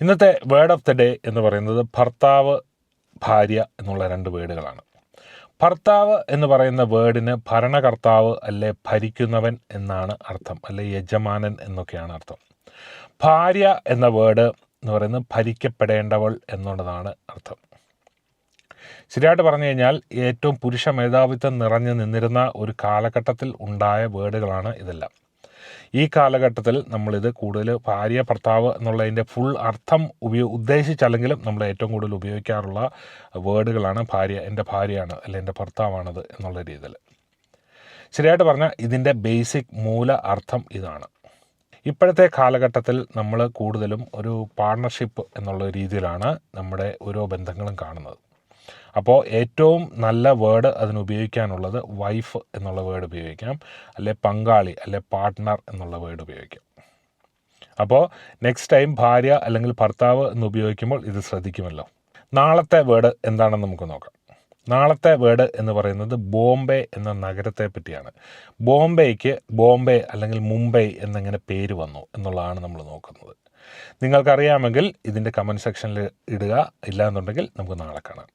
ഇന്നത്തെ word of the day എന്ന് പറയുന്നത് ഭർത്താവ് ഭാര്യ എന്നുള്ള രണ്ട് വേർഡുകളാണ്. ഭർത്താവ് എന്ന് പറയുന്ന വേർഡിന് ഭരണകർത്താവ് അല്ലെ ഭരിക്കുന്നവൻ എന്നാണ് അർത്ഥം അല്ലെ യജമാനൻ എന്നൊക്കെയാണ് അർത്ഥം. ഭാര്യ എന്ന വേർഡ് എന്ന് പറയുന്നത് ഭരിക്കപ്പെടേണ്ടവൾ എന്നുള്ളതാണ് അർത്ഥം. ശരിയായിട്ട് പറഞ്ഞു കഴിഞ്ഞാൽ ഏറ്റവും പുരുഷ മേധാവിത്വം നിറഞ്ഞു നിന്നിരുന്ന ഒരു കാലഘട്ടത്തിൽ ഉണ്ടായ വേർഡുകളാണ് ഇതെല്ലാം. ഈ കാലഘട്ടത്തിൽ നമ്മളിത് കൂടുതൽ ഭാര്യ ഭർത്താവ് എന്നുള്ളതിന്റെ ഫുൾ അർത്ഥം ഉപയോ ഉദ്ദേശിച്ചല്ലെങ്കിലും നമ്മൾ ഏറ്റവും കൂടുതൽ ഉപയോഗിക്കാറുള്ള വേർഡുകളാണ് ഭാര്യ എന്റെ ഭാര്യയാണ് അല്ലെ എന്റെ ഭർത്താവാണത് എന്നുള്ള രീതിയിൽ. ശരിയായിട്ട് പറഞ്ഞാൽ ഇതിന്റെ ബേസിക് മൂല അർത്ഥം ഇതാണ്. ഇപ്പോഴത്തെ കാലഘട്ടത്തിൽ നമ്മൾ കൂടുതലും ഒരു പാർട്ണർഷിപ്പ് എന്നുള്ള രീതിയിലാണ് നമ്മുടെ ഓരോ ബന്ധങ്ങളും കാണുന്നത്. അപ്പോൾ ഏറ്റവും നല്ല വേർഡ് അതിന് ഉപയോഗിക്കാനുള്ളത് വൈഫ് എന്നുള്ള വേർഡ് ഉപയോഗിക്കാം. അല്ലെ പങ്കാളി അല്ലെ പാർട്ട്ണർ എന്നുള്ള വേർഡ് ഉപയോഗിക്കാം. അപ്പോൾ നെക്സ്റ്റ് ടൈം ഭാര്യ അല്ലെങ്കിൽ ഭർത്താവ് എന്ന് ഉപയോഗിക്കുമ്പോൾ ഇത് ശ്രദ്ധിക്കുമല്ലോ. നാളത്തെ വേർഡ് എന്താണെന്ന് നമുക്ക് നോക്കാം. നാളത്തെ വേർഡ് എന്ന് പറയുന്നത് ബോംബെ എന്ന നഗരത്തെ പറ്റിയാണ്. ബോംബെയ്ക്ക് ബോംബെ അല്ലെങ്കിൽ മുംബൈ എന്നിങ്ങനെ പേര് വന്നു എന്നുള്ളതാണ് നമ്മൾ നോക്കുന്നത്. നിങ്ങൾക്കറിയാമെങ്കിൽ ഇതിന്റെ കമന്റ് സെക്ഷനിൽ ഇടുക. ഇല്ല എന്നുണ്ടെങ്കിൽ നമുക്ക് നാളെ കാണാം.